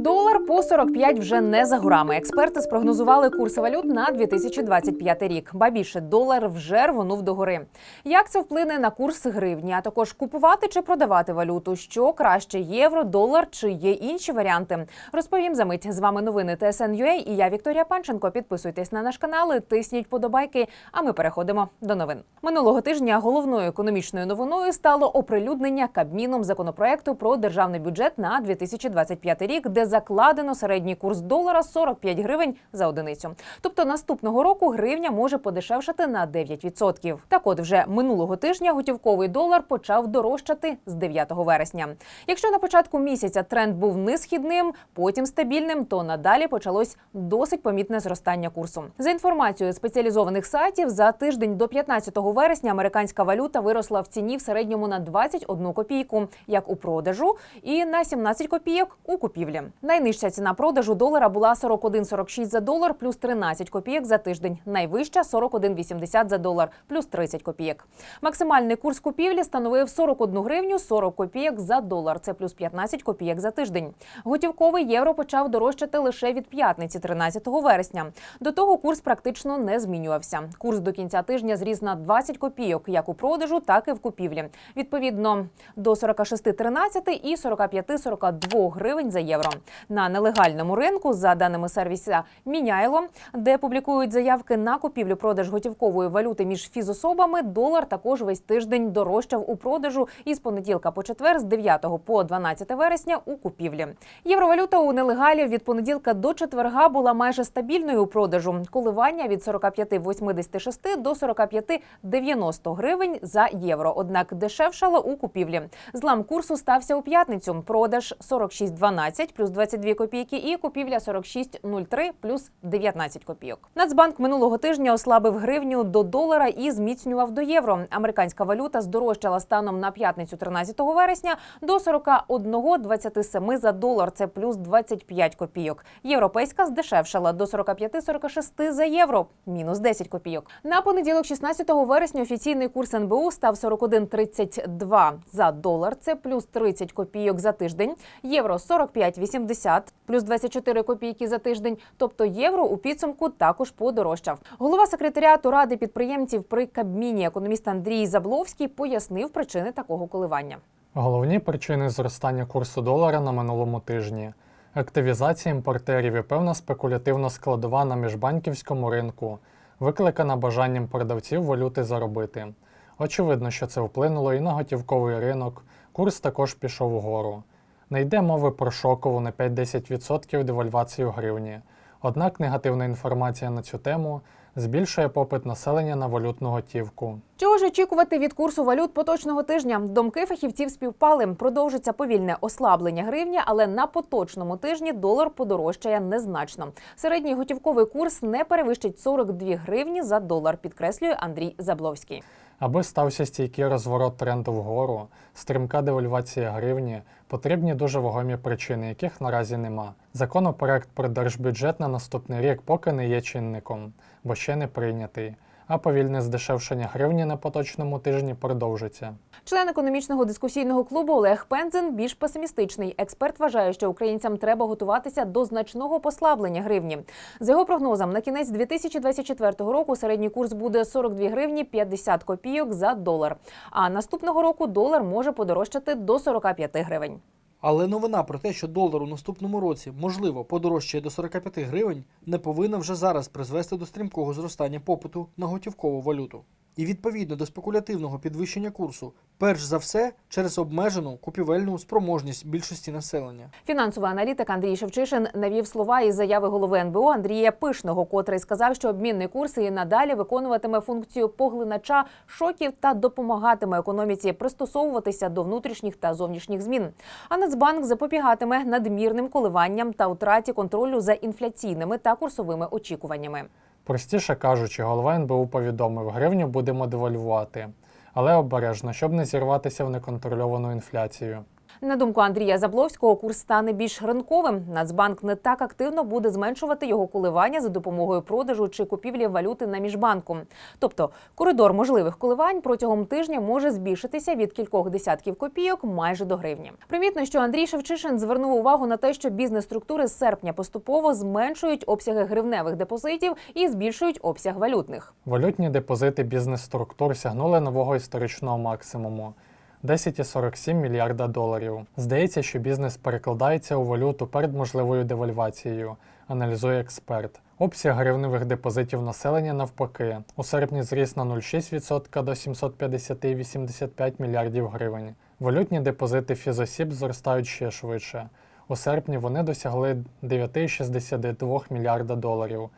Долар по 45 вже не за горами. Експерти спрогнозували курси валют на 2025 рік. Ба більше долар вже рвонув до гори. Як це вплине на курс гривні? А також купувати чи продавати валюту? Що краще євро, долар чи є інші варіанти? Розповім за мить. З вами новини ТСН.UA і я Вікторія Панченко. Підписуйтесь на наш канал, тисніть подобайки. А ми переходимо до новин. Минулого тижня головною економічною новиною стало оприлюднення Кабміном законопроекту про державний бюджет на 2025 рік, де закладено середній курс долара 45 гривень за одиницю. Тобто наступного року гривня може подешевшати на 9%. Так от вже минулого тижня готівковий долар почав дорожчати з 9 вересня. Якщо на початку місяця тренд був несхідним, потім стабільним, то надалі почалось досить помітне зростання курсу. За інформацією спеціалізованих сайтів, за тиждень до 15 вересня американська валюта виросла в ціні в середньому на 21 копійку, як у продажу, і на 17 копійок у купівлі. Найнижча ціна продажу долара була 41,46 за долар, плюс 13 копійок за тиждень. Найвища 41,80 за долар, плюс 30 копійок. Максимальний курс купівлі становив 41 гривню 40 копійок за долар. Це плюс 15 копійок за тиждень. Готівковий євро почав дорожчати лише від п'ятниці, 13 вересня. До того курс практично не змінювався. Курс до кінця тижня зріс на 20 копійок, як у продажу, так і в купівлі. Відповідно до 46,13 і 45,42 гривень за євро. На нелегальному ринку, за даними сервіса Міняйло, де публікують заявки на купівлю-продаж готівкової валюти між фізособами, долар також весь тиждень дорожчав у продажу із понеділка по четвер, з 9 по 12 вересня у купівлі. Євровалюта у нелегалі від понеділка до четверга була майже стабільною у продажу. Коливання від 45,86 до 45,90 гривень за євро. Однак дешевшала у купівлі. Злам курсу стався у п'ятницю. Продаж 46,12 плюс 22 копійки і купівля 46,03 плюс 19 копійок. Нацбанк минулого тижня ослабив гривню до долара і зміцнював до євро. Американська валюта здорожчала станом на п'ятницю 13 вересня до 41,27 за долар. Це плюс 25 копійок. Європейська здешевшала до 45,46 за євро, мінус 10 копійок. На понеділок, 16 вересня, офіційний курс НБУ став 41,32 за долар. Це плюс 30 копійок за тиждень. Євро 45,80, плюс 24 копійки за тиждень. Тобто євро у підсумку також подорожчав. Голова секретаріату ради підприємців при Кабміні, економіст Андрій Забловський, пояснив причини такого коливання. Головні причини зростання курсу долара на минулому тижні активізація імпортерів і певна спекулятивна складова на міжбанківському ринку, викликана бажанням продавців валюти заробити. Очевидно, що це вплинуло і на готівковий ринок, курс також пішов угору. Не йде мови про шокову на 5-10% девальвацію гривні. Однак негативна інформація на цю тему збільшує попит населення на валютну готівку. Чого ж очікувати від курсу валют поточного тижня? Думки фахівців співпали. Продовжиться повільне ослаблення гривні, але на поточному тижні долар подорожчає незначно. Середній готівковий курс не перевищить 42 гривні за долар, підкреслює Андрій Забловський. Аби стався стійкий розворот тренду вгору, стрімка девальвація гривні, потрібні дуже вагомі причини, яких наразі нема. Законопроект про держбюджет на наступний рік поки не є чинником, бо ще не прийнятий. А повільне здешевшення гривні на поточному тижні продовжиться. Член економічного дискусійного клубу Олег Пензен більш песимістичний. Експерт вважає, що українцям треба готуватися до значного послаблення гривні. За його прогнозом, на кінець 2024 року середній курс буде 42 гривні 50 копійок за долар. А наступного року долар може подорожчати до 45 гривень. Але новина про те, що долар у наступному році можливо подорожчає до 45 гривень, не повинна вже зараз призвести до стрімкого зростання попиту на готівкову валюту. І відповідно до спекулятивного підвищення курсу, перш за все через обмежену купівельну спроможність більшості населення. Фінансовий аналітик Андрій Шевчишин навів слова із заяви голови НБО Андрія Пишного, котрий сказав, що обмінний курс і надалі виконуватиме функцію поглинача шоків та допомагатиме економіці пристосовуватися до внутрішніх та зовнішніх змін. А Нацбанк запобігатиме надмірним коливанням та втраті контролю за інфляційними та курсовими очікуваннями. Простіше кажучи, голова НБУ повідомив, гривню будемо девальвувати, але обережно, щоб не зірватися в неконтрольовану інфляцію. На думку Андрія Забловського, курс стане більш ринковим. Нацбанк не так активно буде зменшувати його коливання за допомогою продажу чи купівлі валюти на міжбанку. Тобто коридор можливих коливань протягом тижня може збільшитися від кількох десятків копійок майже до гривні. Примітно, що Андрій Шевчишин звернув увагу на те, що бізнес-структури з серпня поступово зменшують обсяги гривневих депозитів і збільшують обсяг валютних. Валютні депозити бізнес-структур сягнули нового історичного максимуму 10,47 мільярда доларів. Здається, що бізнес перекладається у валюту перед можливою девальвацією, аналізує експерт. Обсяг гривневих депозитів населення навпаки у серпні зріс на 0,6% до 750,85 мільярдів гривень. Валютні депозити фізосіб зростають ще швидше. У серпні вони досягли 9,62 мільярда доларів,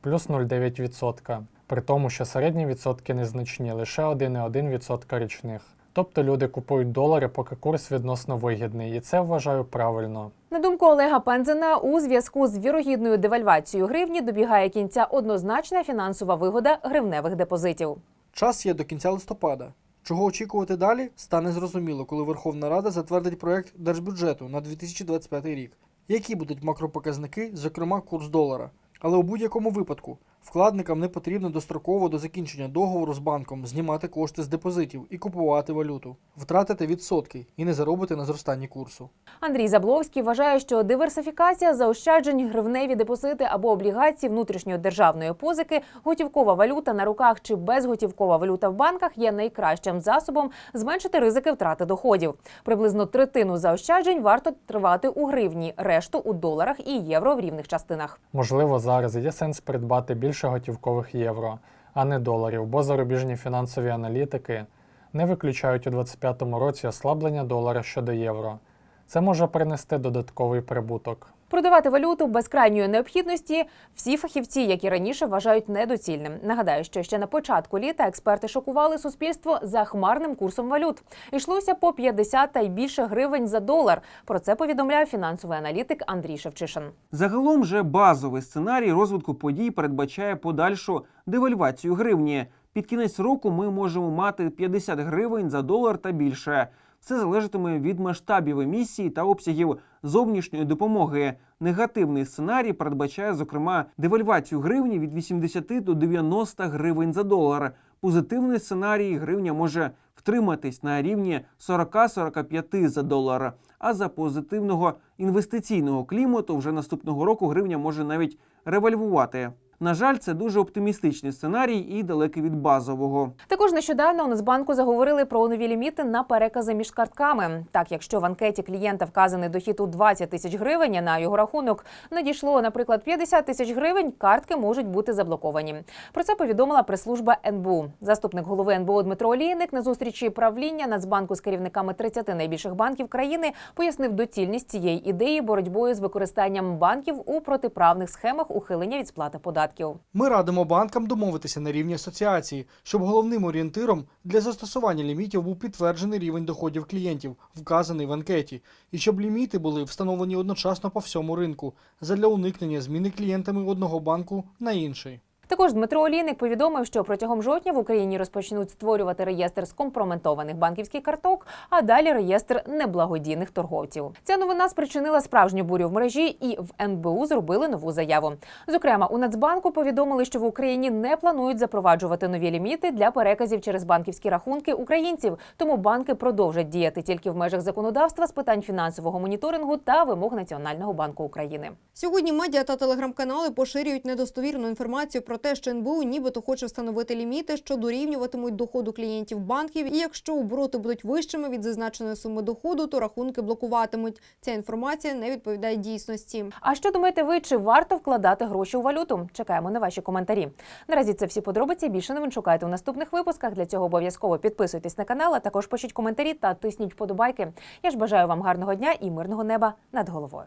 плюс 0,9%, при тому, що середні відсотки незначні, лише 1,1% річних. Тобто люди купують долари, поки курс відносно вигідний, і це вважаю правильно. На думку Олега Пензена, у зв'язку з вірогідною девальвацією гривні добігає кінця однозначна фінансова вигода гривневих депозитів. Час є до кінця листопада. Чого очікувати далі, стане зрозуміло, коли Верховна Рада затвердить проект держбюджету на 2025 рік. Які будуть макропоказники, зокрема курс долара. Але у будь-якому випадку вкладникам не потрібно достроково до закінчення договору з банком знімати кошти з депозитів і купувати валюту, втратити відсотки і не заробити на зростанні курсу. Андрій Забловський вважає, що диверсифікація заощаджень, гривневі депозити або облігації внутрішньої державної позики, готівкова валюта на руках чи безготівкова валюта в банках є найкращим засобом зменшити ризики втрати доходів. Приблизно третину заощаджень варто тривати у гривні, решту у доларах і євро в рівних частинах. Можливо, зараз є сенс придбати більше готівкових євро, а не доларів, бо зарубіжні фінансові аналітики не виключають у 2025 році ослаблення долара щодо євро. Це може принести додатковий прибуток. Продавати валюту без крайньої необхідності всі фахівці, як і раніше, вважають недоцільним. Нагадаю, що ще на початку літа експерти шокували суспільство за хмарним курсом валют. Йшлося по 50 та й більше гривень за долар. Про це повідомляє фінансовий аналітик Андрій Шевчишин. Загалом же базовий сценарій розвитку подій передбачає подальшу девальвацію гривні. Під кінець року ми можемо мати 50 гривень за долар та більше. Все залежатиме від масштабів емісії та обсягів зовнішньої допомоги. Негативний сценарій передбачає, зокрема, девальвацію гривні від 80 до 90 гривень за долар. Позитивний сценарій гривня може втриматись на рівні 40-45 за долар. А за позитивного інвестиційного клімату вже наступного року гривня може навіть ревальвувати. На жаль, це дуже оптимістичний сценарій і далекий від базового. Також нещодавно у Нацбанку заговорили про нові ліміти на перекази між картками. Так, якщо в анкеті клієнта вказаний дохід у 20 тисяч гривень, на його рахунок надійшло, наприклад, 50 тисяч гривень, картки можуть бути заблоковані. Про це повідомила прес-служба НБУ. Заступник голови НБУ Дмитро Олійник на зустрічі правління Нацбанку з керівниками 30 найбільших банків країни пояснив доцільність цієї ідеї боротьбою з використанням банків у протиправних схемах ухилення від сплати податків. Ми радимо банкам домовитися на рівні асоціації, щоб головним орієнтиром для застосування лімітів був підтверджений рівень доходів клієнтів, вказаний в анкеті, і щоб ліміти були встановлені одночасно по всьому ринку задля уникнення зміни клієнтами одного банку на інший. Також Дмитро Олійник повідомив, що протягом жовтня в Україні розпочнуть створювати реєстр скомпрометованих банківських карток, а далі реєстр неблагодійних торговців. Ця новина спричинила справжню бурю в мережі, і в НБУ зробили нову заяву. Зокрема, у Нацбанку повідомили, що в Україні не планують запроваджувати нові ліміти для переказів через банківські рахунки українців. Тому банки продовжать діяти тільки в межах законодавства з питань фінансового моніторингу та вимог Національного банку України. Сьогодні медіа та телеграм-канали поширюють недостовірну інформацію про те, що НБУ нібито хоче встановити ліміти, що дорівнюватимуть доходу клієнтів банків. І якщо обороти будуть вищими від зазначеної суми доходу, то рахунки блокуватимуть. Ця інформація не відповідає дійсності. А що думаєте ви, чи варто вкладати гроші у валюту? Чекаємо на ваші коментарі. Наразі це всі подробиці. Більше новин шукайте у наступних випусках. Для цього обов'язково підписуйтесь на канал, а також пишіть коментарі та тисніть вподобайки. Я ж бажаю вам гарного дня і мирного неба над головою.